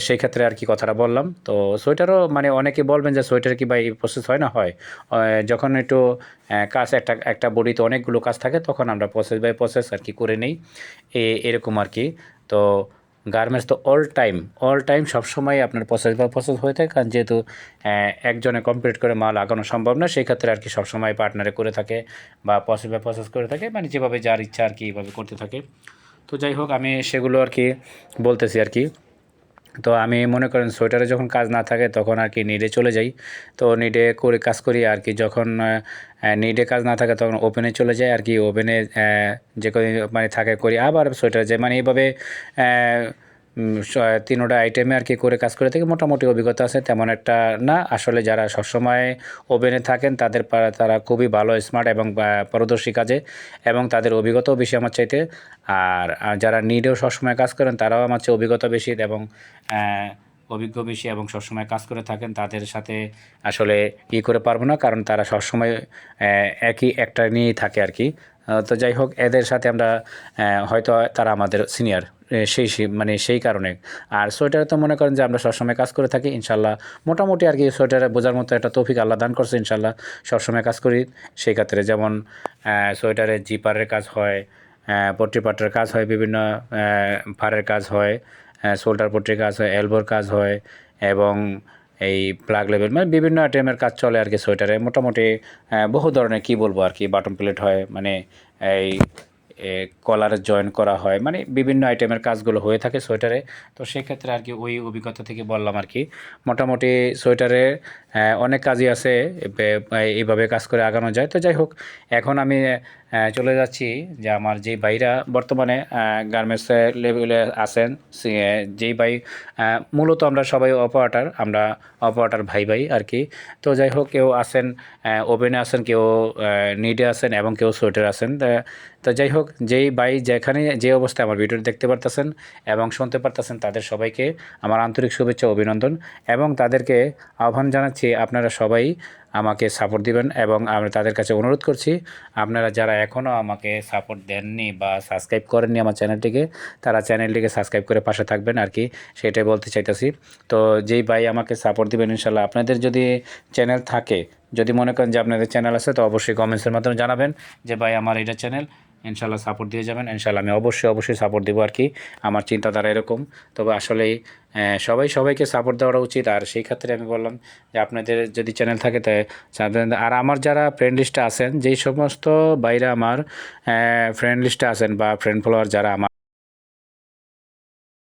সেই ক্ষেত্রে আর কি কথাটা বললাম। তো সোয়েটারও মানে অনেকে বলবেন যে সোয়েটার কি বা এই প্রসেস হয় না? হয়। যখন একটু কাজ একটা একটা বডিতে অনেকগুলো কাজ থাকে, তখন আমরা প্রসেস বাই প্রসেস আর কি করে নিই। এ- এরকম আর কি। তো গার্মেন্টস তো অল টাইম অল টাইম সবসময় আপনার প্রসেস বাই প্রসেস হয়ে থাকে। কারণ যেহেতু একজনে কমপ্লিট করে মাল আগানো সম্ভব না, সেই ক্ষেত্রে আর কি সবসময় পার্টনারে করে থাকে বা প্রসেস বাই প্রসেস করে থাকে। মানে যেভাবে যার ইচ্ছা আর কি এইভাবে করতে থাকে। তো যাই হোক, আমি সেগুলো আর কি বলতেছি আর কি। তো আমি মনে করেন সোয়েটারে যখন কাজ না থাকে তখন আর কি নিডে চলে যাই। তো নিডে করে কাজ করি আর কি। যখন নিডে কাজ না থাকে তখন ওপেনে চলে যাই আর কি। ওপেনে যে মানে থাকে করি আবার সোয়েটার যাই। মানে এইভাবে তিনোটা আইটেমে আর কি করে কাজ করে থেকে, মোটামুটি অভিজ্ঞতা আছে, তেমন একটা না। আসলে যারা সবসময় ওভেনে থাকেন, তাদের তারা খুবই ভালো স্মার্ট এবং পারদর্শী কাজে এবং তাদের অভিজ্ঞতাও বেশি আমার চাইতে। আর যারা নিডেও সবসময় কাজ করেন, তারাও আমার চেয়ে অভিজ্ঞতা বেশি এবং অভিজ্ঞ বেশি এবং সবসময় কাজ করে থাকেন, তাদের সাথে আসলে ই করে পারব না, কারণ তারা সবসময় একই একটা নিয়েই থাকে আর কি। তো যাই হোক, এদের সাথে আমরা হয়তো তারা আমাদের সিনিয়র সেই মানে সেই কারণে। আর সোয়েটারে তো মনে করেন যে আমরা সবসময় কাজ করে থাকি, ইনশাল্লাহ মোটামুটি আর কি সোয়েটারে বোঝার মতো একটা তৌফিক আল্লাহ দান করছে, ইনশাল্লাহ সবসময় কাজ করি। সেই ক্ষেত্রে যেমন সোয়েটারে জিপারের কাজ হয় পট্টি পাটের কাজ হয়, বিভিন্ন ফারের কাজ হয় শোল্ডার পট্টির কাজ হয়, এলবোর কাজ হয় এবং এই প্লাগ লেভেল মানে বিভিন্ন আইটেমের কাজ চলে আর কি সোয়েটারে। মোটামুটি বহু ধরনের কি বলব আর কি, বাটন প্লেট হয় মানে এই কলারে জয়েন করা হয়। মানে বিভিন্ন আইটেমের কাজগুলো হয়ে থাকে সোয়েটারে। তো সেক্ষেত্রে আর কি ওই অভিজ্ঞতা থেকে বললাম আর কি। মোটামুটি সোয়েটারে অনেক কাজই আছে। এইভাবে কাজ করে আগানো যায়। তো যাই হোক, এখন আমি চলে যাচ্ছি যে আমার যেই ভাইরা বর্তমানে গার্মেন্টস লেভেলে আছেন যেই ভাই মূলত আমরা সবাই অপারেটার আমরা অপারেটার ভাই ভাই আর কি। তো যাই হোক, কেউ আছেন ওভেনে আছেন, কেউ নিডে আছেন এবং কেউ সোয়েটার আছেন। তো যাই হোক যেই ভাই যেখানে যে অবস্থায় আমার ভিডিও দেখতে পারতেছেন এবং শুনতে পারতেছেন, তাদের সবাইকে আমার আন্তরিক শুভেচ্ছা অভিনন্দন এবং তাদেরকে আহ্বান জানাচ্ছি আপনারা সবাই আমাকে সাপোর্ট দিবেন এবং আমরা তাদের কাছে অনুরোধ করছি, আপনারা যারা এখনও আমাকে সাপোর্ট দেননি বা সাবস্ক্রাইব করেননি আমার চ্যানেলটিকে তারা চ্যানেলটিকে সাবস্ক্রাইব করে পাশে থাকবেন আর কি, সেটাই বলতে চাইতেছি। তো যেই ভাই আমাকে সাপোর্ট দিবেন ইনশাল্লাহ, আপনাদের যদি চ্যানেল থাকে, যদি মনে করেন যে আপনাদের চ্যানেল আছে, তো অবশ্যই কমেন্টসের মাধ্যমে জানাবেন যে ভাই আমার এটা চ্যানেল ইনশাল্লাহ সাপোর্ট দিয়ে যাবেন। ইনশাল্লাহ আমি অবশ্যই অবশ্যই সাপোর্ট দেবো আর কি। আমার চিন্তাধারা এরকম। তবে আসলে সবাই সবাইকে সাপোর্ট দেওয়া উচিত। আর সেই ক্ষেত্রে আমি বললাম যে আপনাদের যদি চ্যানেল থাকে তাই সাধারণত- আর আমার যারা ফ্রেন্ড লিস্টে আছেন, যেই সমস্ত বাইরে আমার ফ্রেন্ড লিস্টে আছেন বা ফ্রেন্ড ফলোয়ার যারা আমার